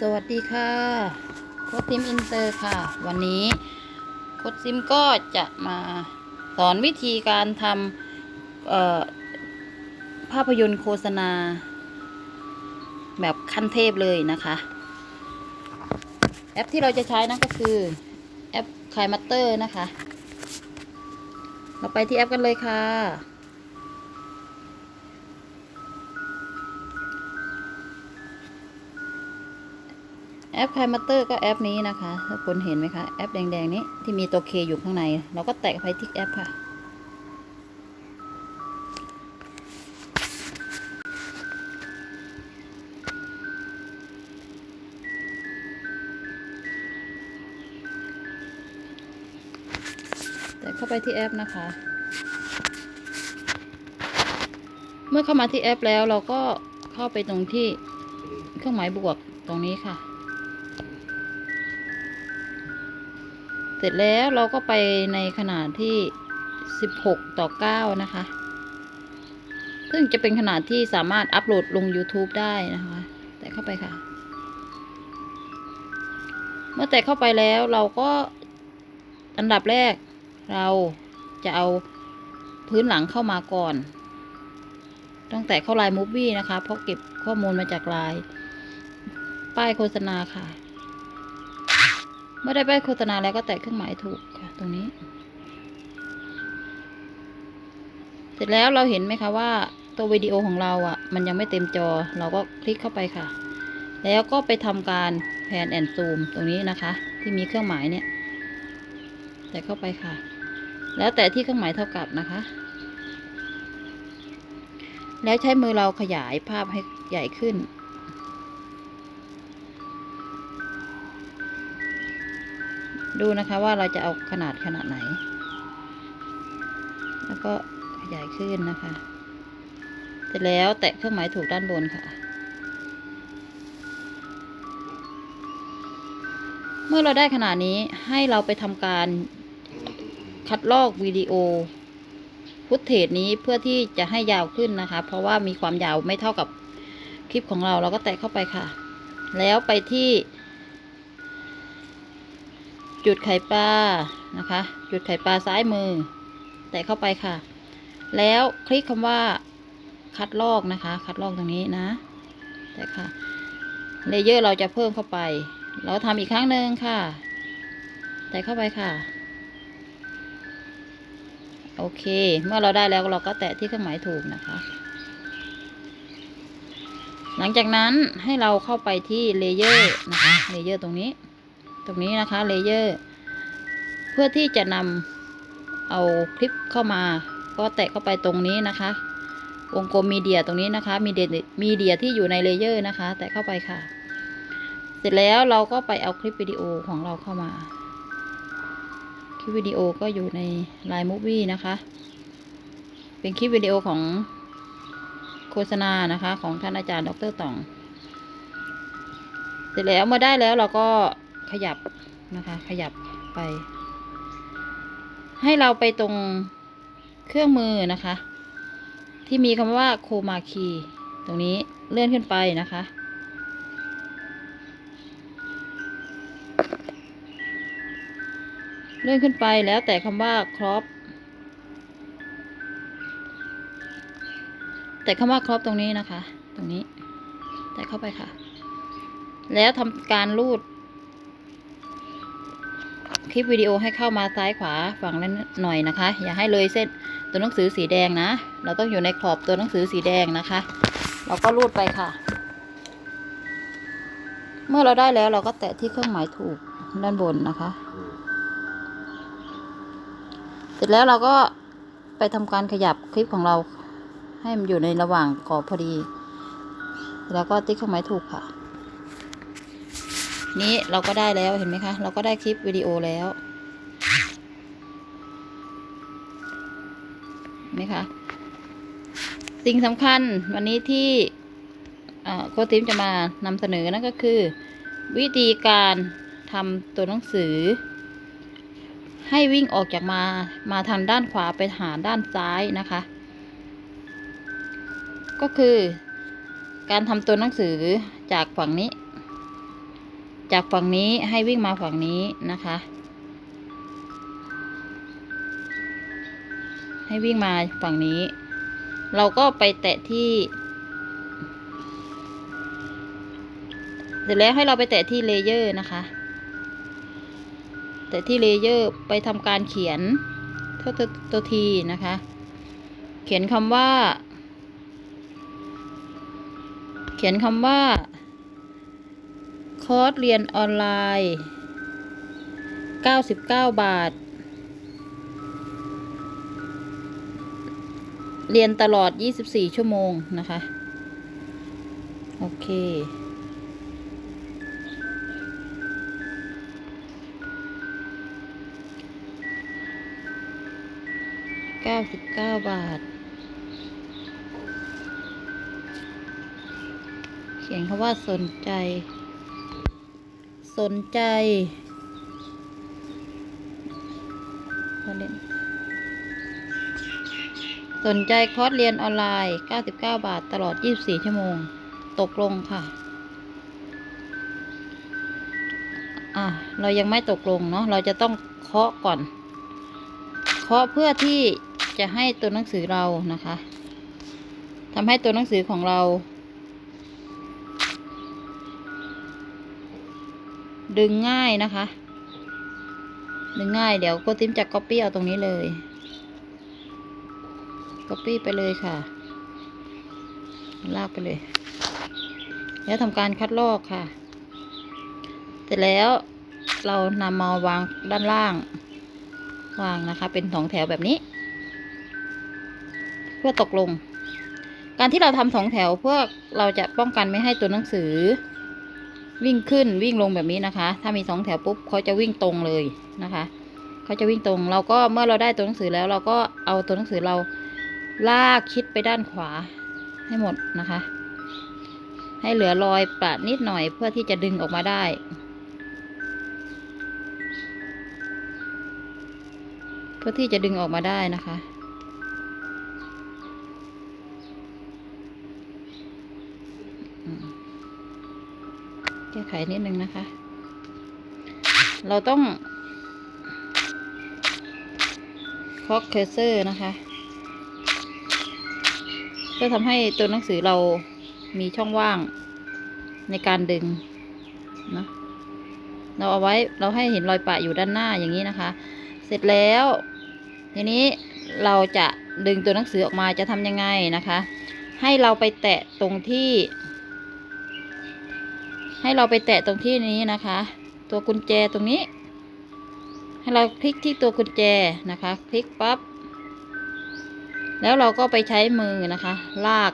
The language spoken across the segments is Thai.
สวัสดีค่ะโค้ดซิมอินเตอร์ค่ะ วันนี้โค้ดซิมก็จะมาสอนวิธีการทำภาพยนตร์โฆษณา แบบขั้นเทพเลยนะคะ แอปที่เราจะใช้นั่นก็คือ แอปคายมัตเตอร์นะคะ เราไปที่แอปกันเลยค่ะ แอป c ายมัตเตอร์ก็แอปนี้นะคะถ้าคุณเห็นไหมคะแอปแดงๆนี้ที่มีตัวเคอยู่ข้างใน เราก็แตะไปที่แอปค่ะ แตะเข้าไปที่แอปนะคะ เมื่อเข้ามาที่แอปแล้วเราก็เข้าไปตรงที่เครื่องหมายบวกตรงนี้ค่ะ เสร็จแล้วเราก็ไปในขนาดที่ 16 ต่อ 9 นะคะ ซึ่งจะเป็นขนาดที่สามารถอัปโหลดลง YouTube ได้นะคะ แต่เข้าไปค่ะ เมื่อแต่เข้าไปแล้วเราก็อันดับแรกเราจะเอาพื้นหลังเข้ามาก่อน ตั้งแต่เข้าไลน์มูฟวี่นะคะ เพราะเก็บข้อมูลมาจากไลน์ป้ายโฆษณาค่ะ เมื่อได้ป้ายโฆษณาแล้วก็แตะเครื่องหมายถูกค่ะ ตรงนี้ เสร็จแล้วเราเห็นไหมคะว่าตัววิดีโอของเราอะ่ะ มันยังไม่เต็มจอ เราก็คลิกเข้าไปค่ะ แล้วก็ไปทำการแพนแอนซูมตรงนี้นะคะ ที่มีเครื่องหมายเนี่ย แต่เข้าไปค่ะ แล้วแต่ที่เครื่องหมายเท่ากับนะคะ แล้วใช้มือเราขยายภาพให้ใหญ่ขึ้น ดูนะคะว่าเราจะเอาขนาดขนาดไหน แล้วก็ขยายขึ้นนะคะ เสร็จแล้วแตะเครื่องหมายถูกด้านบนค่ะ เมื่อเราได้ขนาดนี้ให้เราไปทำการคัดลอกวิดีโอฟุตเทจนี้เพื่อที่จะให้ยาวขึ้นนะคะ เพราะว่ามีความยาวไม่เท่ากับคลิปของเราเราก็แตะเข้าไปค่ะ แล้วไปที่ จุดไข่ปลานะคะ จุดไข่ปลาซ้ายมือ แตะเข้าไปค่ะ แล้วคลิกคำว่าคัดลอกนะคะ คัดลอกตรงนี้นะ แตะค่ะเลเยอร์เราจะเพิ่มเข้าไป เราทำอีกครั้งหนึ่งค่ะ แตะเข้าไปค่ะ โอเค เมื่อเราได้แล้วเราก็แตะที่เครื่องหมายถูกนะคะ หลังจากนั้นให้เราเข้าไปที่เลเยอร์นะคะเลเยอร์ตรงนี้ ตรงนี้นะคะเลเยอร์เพื่อที่จะนำเอาคลิปเข้ามา ก็แตะเข้าไปตรงนี้นะคะ วงกลมมีเดียตรงนี้นะคะมีเดียมีเดียที่อยู่ในเลเยอร์นะคะ แตะเข้าไปค่ะ เสร็จแล้วเราก็ไปเอาคลิปวิดีโอของเราเข้ามา คลิปวิดีโอก็อยู่ใน Line Movie นะคะ เป็นคลิปวิดีโอของโฆษณานะคะ ของท่านอาจารย์ดรตอง เสร็จแล้วเมื่อได้แล้วเราก็ ขยับนะคะ ขยับไป ให้เราไปตรงเครื่องมือนะคะ ที่มีคำว่าโคมาคีตรงนี้เลื่อนขึ้นไปนะคะ เลื่อนขึ้นไปแล้วแต่คำว่า crop แต่คำว่า crop ตรงนี้นะคะ ตรงนี้ แต่เข้าไปค่ะ แล้วทำการรูด คลิปวิดีโอให้เข้ามาซ้ายขวาฝั่งละหน่อยนะคะ อย่าให้เลยเส้นตัวหนังสือสีแดงนะ เราต้องอยู่ในขอบตัวหนังสือสีแดงนะคะ เราก็รูดไปค่ะ เมื่อเราได้แล้วเราก็แตะที่เครื่องหมายถูกด้านบนนะคะ เสร็จแล้วเราก็ไปทำการขยับคลิปของเรา ให้มันอยู่ในระหว่างกรอบพอดี แล้วก็ติ๊กเครื่องหมายถูกค่ะ นี้เราก็ได้แล้วเห็นไหมคะ เราก็ได้คลิปวิดีโอแล้วเห็นไหมคะสิ่งสำคัญวันนี้ที่โค้ชทิมจะมานำเสนอนั่นก็คือ วิธีการทำตัวหนังสือ ให้วิ่งออกจากมามาทางด้านขวาไปหาด้านซ้ายนะคะ ก็คือ การทำตัวหนังสือจากฝั่งนี้ จากฝั่งนี้ให้วิ่งมาฝั่งนี้นะคะ ให้วิ่งมาฝั่งนี้ เราก็ไปแตะที่ เสร็จแล้วให้เราไปแตะที่เลเยอร์นะคะ แตะที่เลเยอร์ไปทำการเขียนตัวตัวตัวทีนะคะ เขียนคำว่า เขียนคำว่า คอร์สเรียนออนไลน์ 99 บาท เรียนตลอด 24 ชั่วโมงนะคะ โอเค99บาท เขียนคำว่าสนใจ สนใจสนใจคอร์สเรียนออนไลน์ 99 บาทตลอด 24 ชั่วโมง ตกลงค่ะ อะ เรายังไม่ตกลงเนาะ เราจะต้องเคาะก่อน เคาะเพื่อที่จะให้ตัวหนังสือเรานะคะ ทำให้ตัวหนังสือของเรา ดึงง่ายนะคะ ดึงง่ายเดี๋ยวโกติมจะ copy เอาตรงนี้เลย copy ไปเลยค่ะ ลากไปเลย แล้วทำการคัดลอกค่ะ เสร็จแล้วเรานำมาวางด้านล่าง วางนะคะ เป็นสองแถวแบบนี้ เพื่อตกลง การที่เราทำสองแถวเพื่อเราจะป้องกันไม่ให้ตัวหนังสือ วิ่งขึ้นวิ่งลงแบบนี้นะคะ ถ้ามีสองแถวปุ๊บเขาจะวิ่งตรงเลยนะคะเขาจะวิ่งตรง เราก็เมื่อเราได้ตัวหนังสือแล้วเราก็เอาตัวหนังสือเราลากคิดไปด้านขวาให้หมดนะคะ ให้เหลือรอยปะนิดหน่อยเพื่อที่จะดึงออกมาได้ เพื่อที่จะดึงออกมาได้นะคะ แก้ไขนิดนึงนะคะ เราต้องคอกเคอร์เซอร์นะคะ เพื่อทำให้ตัวหนังสือเรามีช่องว่างในการดึงนะเราเอาไว้เราให้เห็นรอยปะอยู่ด้านหน้าอย่างนี้นะคะ เสร็จแล้ว ทีนี้เราจะดึงตัวหนังสือออกมาจะทำยังไงนะคะ ให้เราไปแตะตรงที่ ให้เราไปแตะตรงที่นี้นะคะ ตัวกุญแจตรงนี้ ให้เราคลิกที่ตัวกุญแจนะคะ คลิกปั๊บแล้วเราก็ไปใช้มือนะคะ ลาก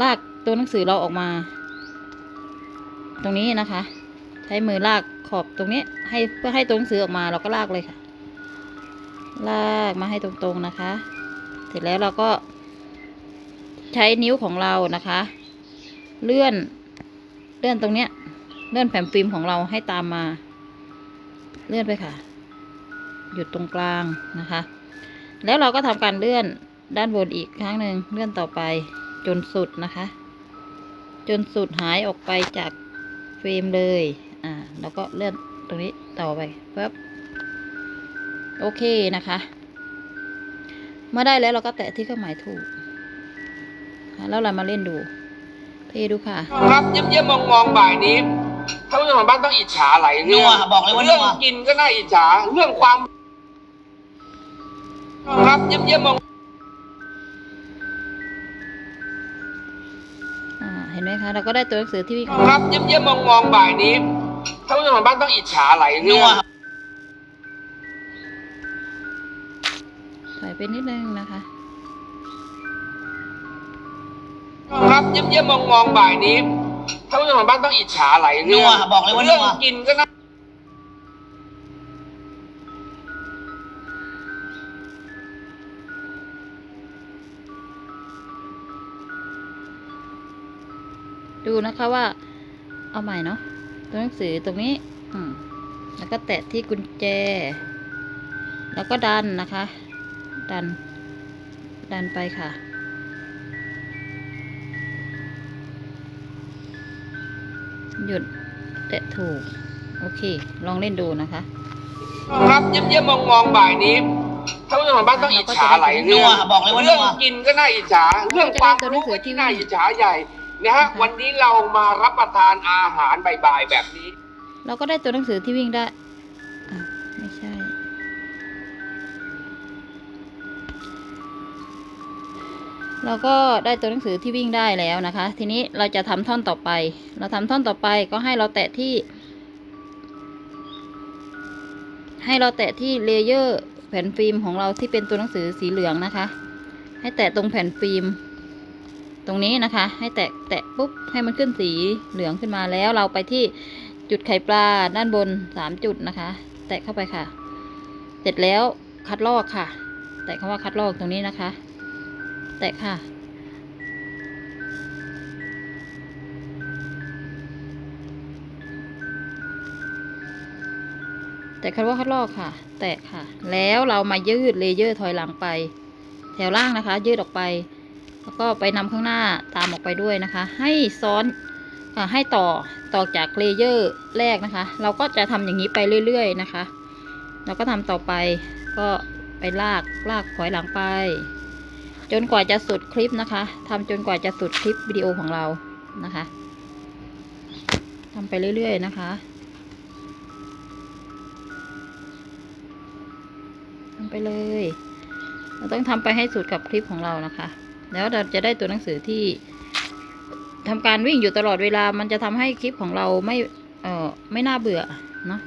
ลากตัวหนังสือเราออกมา ตรงนี้นะคะ ใช้มือลากขอบตรงนี้ ให้เพื่อให้ตัวหนังสือออกมาเราก็ลากเลยค่ะ ลากมาให้ตรงๆนะคะ เสร็จแล้วเราก็ใช้นิ้วของเรานะคะ เลื่อน เลื่อนตรงเนี้ย เลื่อนแผ่นฟิล์มของเราให้ตามมา เลื่อนไปค่ะ หยุดตรงกลางนะคะ แล้วเราก็ทำการเลื่อนด้านบนอีกครั้งหนึ่งเลื่อนต่อไปจนสุดนะคะ จนสุดหายออกไปจากเฟรมเลย อ่า แล้วก็เลื่อนตรงนี้ต่อไปปั๊บโอเคนะคะ เมื่อได้แล้วเราก็แตะที่เครื่องหมายถูก แล้วเรามาเล่นดู เพลย์ดูค่ะครับเยี่ยมเยี่ยมมองมองๆบ่ายนี้ท่านผู้ชมทางบ้านต้องอิจฉาหลายเรื่องนัวบอกเลยว่าเรื่องนัวกินก็น่าอิจฉาเรื่องความครับเยี่ยมเยี่ยมมองอ่าเห็นไหมคะเราก็ได้ตัวหนังสือที่วิ่งครับเยี่ยมเยี่ยมมองมองๆบ่ายนี้ท่านผู้ชมทางบ้านต้องอิจฉาหลายนัเรื่อวงถอยไปนิดนึงนะคะ ครับเยี่ยมเยี่ยมมองมองๆบ่ายนี้ท่านผู้ชมทางบ้านต้องอิจฉาหลายนัเรื่อวงบอกเลยว่าเรื่นัองวกินก็น่าดูนะคะว่า เอาใหม่เนาะตัวหนังสือตรงนี้ อืม แล้วก็แตะที่กุญแจ แล้วก็ดันนะคะ ดัน ดันไปค่ะ หยุดใจแตะถูก โอเค ลองเล่นดูนะคะ ครับเยี่ยมเยี่ยมมองมองๆบ่ายนี้ท่านผู้ชมทางบ้านต้องอิจฉาหลายเรื่องนัวบอกเลยว่านัว เรื่องกินก็น่าอิจฉาเรื่องความรู้ก็ที่น่าอิจฉาใหญ่นะฮะวันนี้เรามารับประทานอาหารบ่ายๆแบบนี้ เราก็ได้ตัวหนังสือที่วิ่งได้ เราก็ได้ตัวหนังสือที่วิ่งได้แล้วนะคะ ทีนี้เราจะทำท่อนต่อไป เราทำท่อนต่อไปก็ให้เราแตะที่ ให้เราแตะที่เลเยอร์แผ่นฟิล์มของเราที่เป็นตัวหนังสือสีเหลืองนะคะ ให้แตะตรงแผ่นฟิล์ม ตรงนี้นะคะ ให้แตะแตะปุ๊บให้มันขึ้นสีเหลืองขึ้นมาแล้วเราไปที่จุดไข่ปลาด้านบนสามจุดนะคะ แตะเข้าไปค่ะ เสร็จแล้วคัดลอกค่ะ แตะคำว่าคัดลอกตรงนี้นะคะ แตะค่ะ แตะคำว่าคัดลอกค่ะ แตะค่ะ แล้วเรามายืดเลเยอร์ถอยหลังไป แถวล่างนะคะ ยืดออกไป แล้วก็ไปนำข้างหน้าตามออกไปด้วยนะคะ ให้ซ้อนอให้ต่อต่อจากเลเยอร์แรกนะคะ เราก็จะทำอย่างนี้ไปเรื่อย ๆ นะคะ เราก็ทำต่อไปก็ไปลากลากถอยหลังไป จนกว่าจะสุดคลิปนะคะทำจนกว่าจะสุดคลิปวิดีโอของเรานะคะทำไปเรื่อยๆนะคะทำไปเลย เราต้องทำไปให้สุดกับคลิปของเรานะคะ แล้วเราจะได้ตัวหนังสือที่ทำการวิ่งอยู่ตลอดเวลา มันจะทำให้คลิปของเราไม่เออไม่น่าเบื่อเนาะ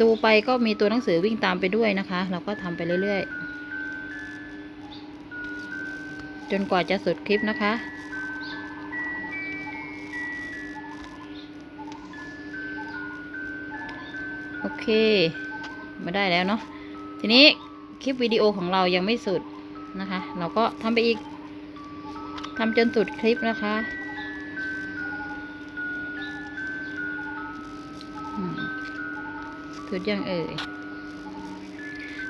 ดูไปก็มีตัวหนังสือวิ่งตามไปด้วยนะคะ เราก็ทำไปเรื่อยๆ จนกว่าจะสุดคลิปนะคะ โอเค มาได้แล้วเนาะทีนี้คลิปวิดีโอของเรายังไม่สุดนะคะ เราก็ทำไปอีกทำจนสุดคลิปนะคะสุดยังเอ่ย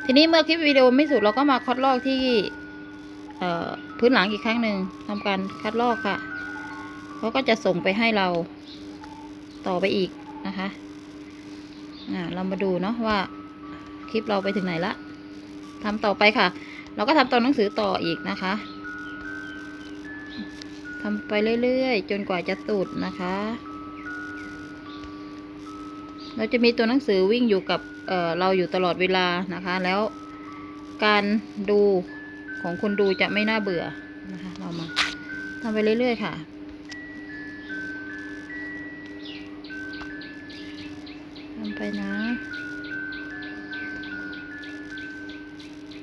ทีนี้เมื่อคลิปวิดีโอไม่สุดเราก็มาคัดลอกที่ เอ่อ พื้นหลังอีกครั้งหนึ่งทำการคัดลอกค่ะเขาก็จะส่งไปให้เราต่อไปอีกนะคะอ่าเรามาดูเนาะว่าคลิปเราไปถึงไหนละทำต่อไปค่ะ เราก็ทำตัวหนังสือต่ออีกนะคะทำไปเรื่อยๆ จนกว่าจะสุดนะคะ เราจะมีตัวหนังสือวิ่งอยู่กับเเราอยู่ตลอดเวลานะคะ แล้วการดู ของคนดูจะไม่น่าเบื่อนะคะ เรามาทำไปเรื่อย ๆ ค่ะ ทำไปนะ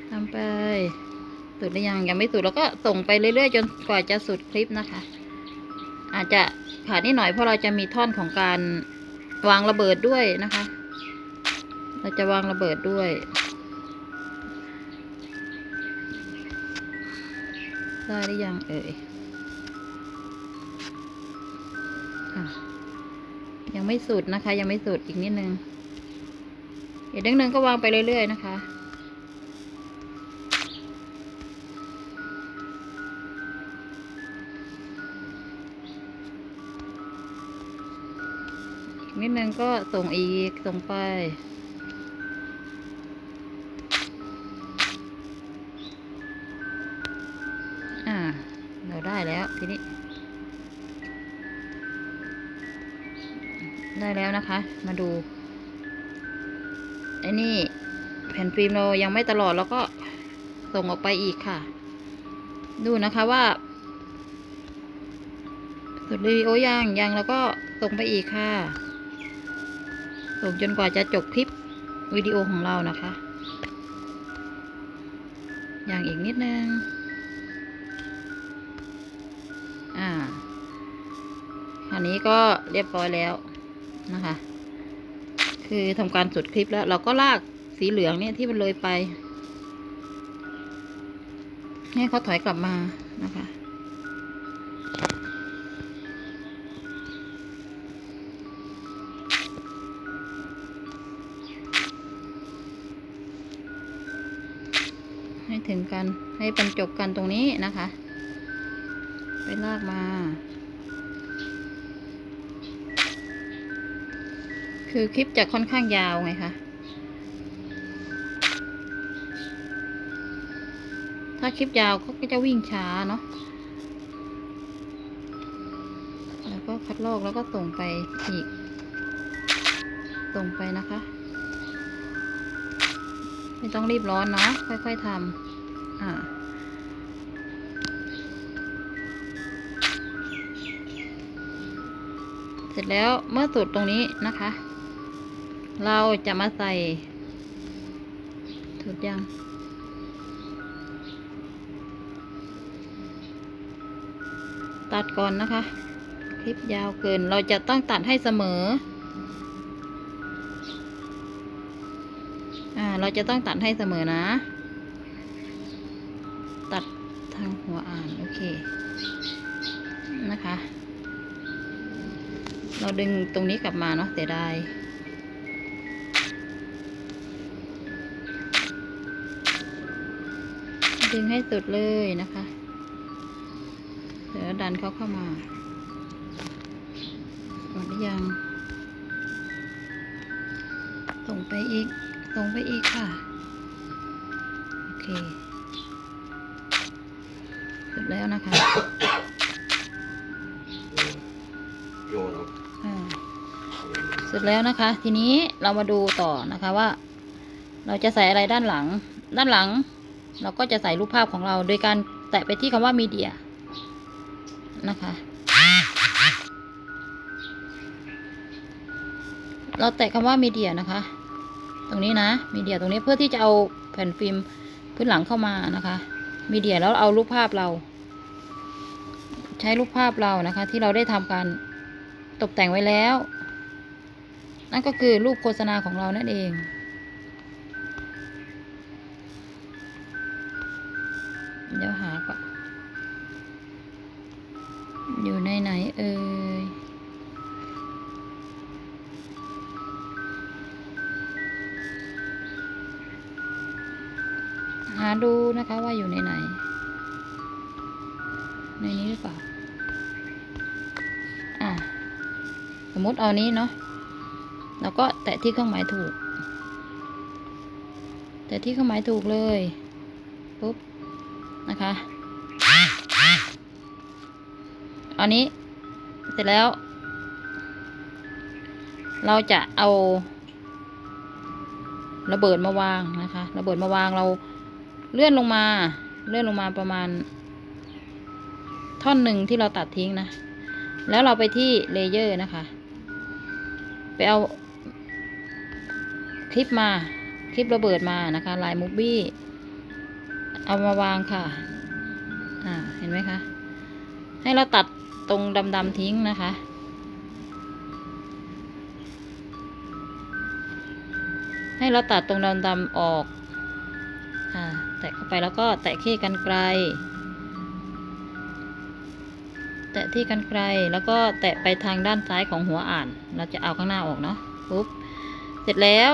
ทำไป สุดหรือยัง ยังไม่สุดแล้วก็ส่งไปเรื่อย ๆ จนกว่าจะสุดคลิปนะคะ อาจจะขาดนิดหน่อยเพราะเราจะมีท่อนของการวางระเบิดด้วยนะคะ เราจะวางระเบิดด้วย ได้หรือยังเอ่ยอะยังไม่สุดนะคะ ยังไม่สุดอีกนิดนึงอีกนิดนึงก็วางไปเรื่อย ๆ นะคะอีกนิดนึงก็ส่งอีกส่งไป มาดูไอ้นี่แผ่นฟิล์มเรายังไม่ตลอดแล้วก็ส่งออกไปอีกค่ะ ดูนะคะว่าสุดวิดีโอยังยังแล้วก็ส่งไปอีกค่ะ ส่งจนกว่าจะจบคลิปวิดีโอของเรานะคะอย่างอีกนิดนึง อ่าอันนี้ก็เรียบร้อยแล้วนะคะ คือทำการสุดคลิปแล้ว เราก็ลากสีเหลืองเนี่ยที่มันเลยไปให้เขาถอยกลับมานะคะ ให้ถึงกันให้บรรจบกันตรงนี้นะคะ ไปลากมา คือคลิปจะค่อนข้างยาวไงคะถ้าคลิปยาวก็จะวิ่งช้าเนาะแล้วก็คัดลอกแล้วก็ส่งไปอีกส่งไปนะคะ ไม่ต้องรีบร้อนเนาะค่อยๆทำอ่าเสร็จแล้วเมื่อสุดตรงนี้นะคะ เราจะมาใส่ถูกยังตัดก่อนนะคะ คลิปยาวเกินเราจะต้องตัดให้เสมอ อ่า เราจะต้องตัดให้เสมอนะ ตัดทางหัวอ่าน โอเค นะคะ เราดึงตรงนี้กลับมาเนาะเสียดาย ดึงให้สุดเลยนะคะ เดี๋ยวดันเขาเข้ามาหมดหรือยัง ส่งไปอีก ส่งไปอีกค่ะ โอเคเสร็จแล้วนะคะโยนอ่าเสร็จแล้วนะคะ ทีนี้เรามาดูต่อนะคะว่า เราจะใส่อะไรด้านหลัง ด้านหลัง เราก็จะใส่รูปภาพของเราโดยการแตะไปที่คำว่ามีเดียนะคะ เราแตะคำว่ามีเดียนะคะ ตรงนี้นะมีเดียตรงนี้เพื่อที่จะเอาแผ่นฟิล์มพื้นหลังเข้ามานะคะมีเดียแล้วเอารูปภาพเรา ใช้รูปภาพเรานะคะ ที่เราได้ทำการตกแต่งไว้แล้ว นั่นก็คือรูปโฆษณาของเรานั่นเอง เดี๋ยวหาก่อนอยู่ในไหนเอ่ยหาดูนะคะว่าอยู่ในไหน ในนี้หรือเปล่า อะ สมมติเอานี้เนาะ แล้วก็แตะที่เครื่องหมายถูก แตะที่เครื่องหมายถูกเลย นะคะ อันนี้เสร็จแล้ว เราจะเอาระเบิดมาวางนะคะ ระเบิดมาวางเราเลื่อนลงมา เลื่อนลงมาประมาณ ท่อนหนึ่งที่เราตัดทิ้งนะ แล้วเราไปที่เลเยอร์นะคะ ไปเอาคลิปมา คลิประเบิดมานะคะ ลายมูฟบี้ เอามาวางค่ะ อ่า เห็นไหมคะ ให้เราตัดตรงดำๆทิ้งนะคะ ให้เราตัดตรงดำๆออก อ่า แตะเข้าไปแล้วก็แตะขี้กันไกล แตะที่กันไกลแล้วก็แตะไปทางด้านซ้ายของหัวอ่าน เราจะเอาข้างหน้าออกเนาะ ปุ๊บ เสร็จแล้ว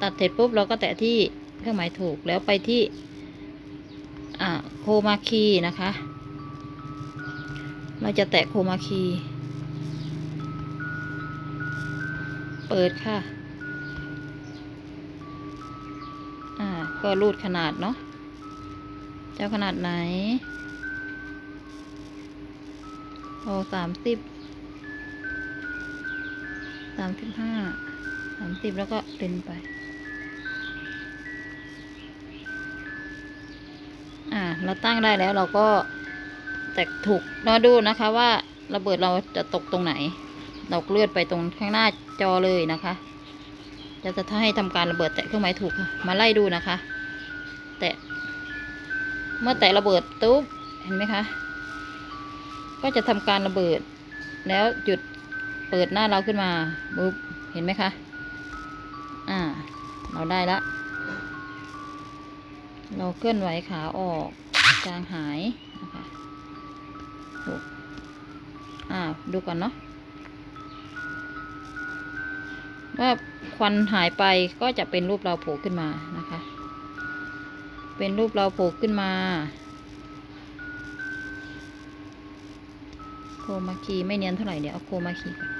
ตัดเสร็จปุ๊บเราก็แตะที่เครื่องหมายถูกแล้วไปที่ โคมาคีนะคะ เราจะแตะโคมาคี เปิดค่ะอ่าก็รูดขนาดเนาะเจ้าขนาดไหนโอสามสิบสามสิบห้าสามสิบแล้วก็ดึงไป เราตั้งได้แล้วเราก็แต่ถูกเราดูนะคะว่าระเบิดเราจะตกตรงไหน เราเลื่อนไปตรงข้างหน้าจอเลยนะคะ จะจะให้ทำการระเบิดแตะเครื่องหมายถูกค่ะ มาไล่ดูนะคะ แตะ เมื่อแตะระเบิดตุ๊บ เห็นไหมคะ ก็จะทำการระเบิด แล้วหยุดเปิดหน้าเราขึ้นมาปุ๊บ เห็นไหมคะ อ่า เราได้ละ เราเคลื่อนไหวขาออก จางหายนะคะถูกอ่าดูก่อนเนาะว่าควันหายไปก็จะเป็นรูปเราโผล่ขึ้นมานะคะ เป็นรูปเราโผล่ขึ้นมาโคมาคีไม่เนียนเท่าไหร่เดี๋ยวเอาโคมาคีก่อน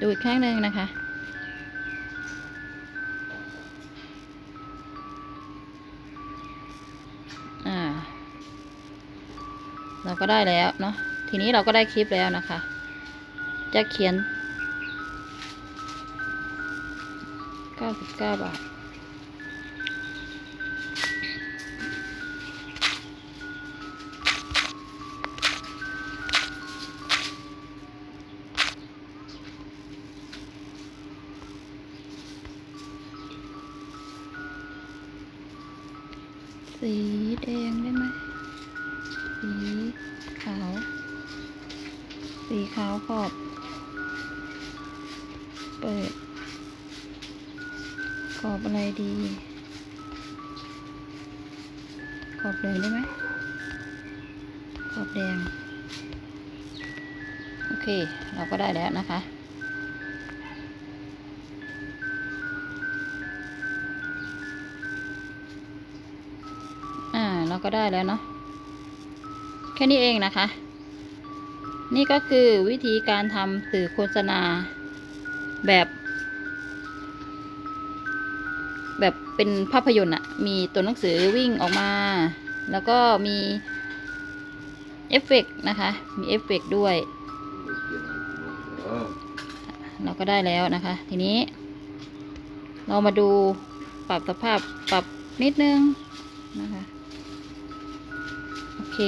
ดูอีกครั้งหนึ่งนะคะ อ่า เราก็ได้แล้วเนาะ ทีนี้เราก็ได้คลิปแล้วนะคะ จะเขียน 99 บาท สีแดงได้ไหม สีขาว สีขาวขอบ เปิด ขอบอะไรดี ขอบเหลืองได้ไหม ขอบแดง โอเค เราก็ได้แล้วนะคะ ก็ได้แล้วเนาะแค่นี้เองนะคะ นี่ก็คือวิธีการทำสื่อโฆษณาแบบ แบบเป็นภาพยนตร์อะมีตัวหนังสือวิ่งออกมา แล้วก็มีเอฟเฟกต์นะคะ มีเอฟเฟกต์ด้วย เราก็ได้แล้วนะคะ ทีนี้ เรามาดูปรับสภาพปรับนิดนึงนะคะ โอเค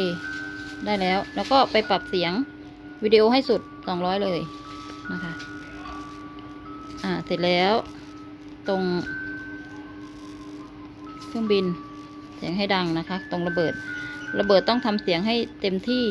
ได้แล้ว แล้วก็ไปปรับเสียงวิดีโอให้สุด 200 เลยนะคะ อ่า เสร็จแล้ว ตรง เครื่องบิน เสียงให้ดังนะคะ ตรงระเบิด ระเบิดต้องทำเสียงให้เต็มที่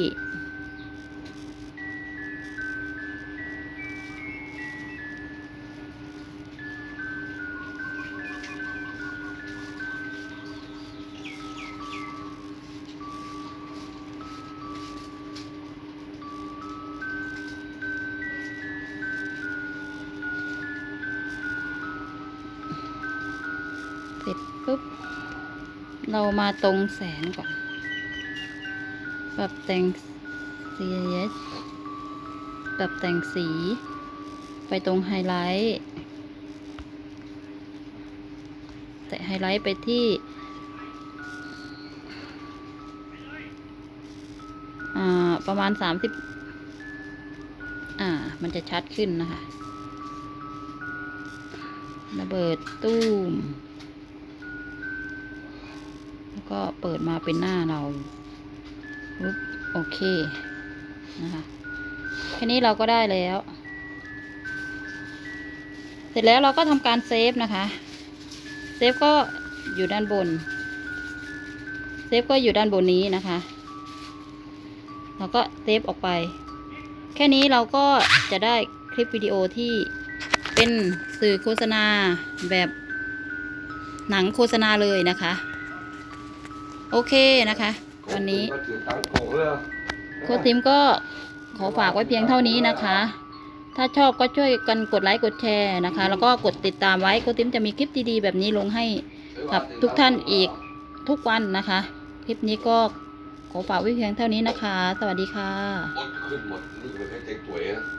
ร็จปุ๊บ เรามาตรงแสงก่อน ปรับแต่งสีปรับแต่งสี ไปตรงไฮไลท์แต่ไฮไลท์ไปที่อ่าประมาณสามสิบอ่า มันจะชัดขึ้นนะคะระเบิดตู้ม ก็เปิดมาเป็นหน้าเราปุ๊บโอเคนะคะแค่นี้เราก็ได้แล้ว เสร็จแล้วเราก็ทำการเซฟนะคะเซฟก็อยู่ด้านบนเซฟก็อยู่ด้านบนนี้นะคะเราก็เซฟออกไป แค่นี้เราก็จะได้คลิปวิดีโอที่เป็นสื่อโฆษณาแบบหนังโฆษณาเลยนะคะ โอเคนะคะวันนี้โค้ชทิมก็ขอฝากไว้เพียงเท่านี้นะคะ ถ้าชอบก็ช่วยกันกดไลค์กดแชร์นะคะ แล้วก็กดติดตามไว้โค้ชทิมจะมีคลิปดีๆแบบนี้ลงให้กับทุกท่านอีกทุกวันนะคะ คลิปนี้ก็ขอฝากไว้เพียงเท่านี้นะคะ สวัสดีค่ะหมดขึ้นหมดนี่เป็นแค่เจ๊งตัวเองนะ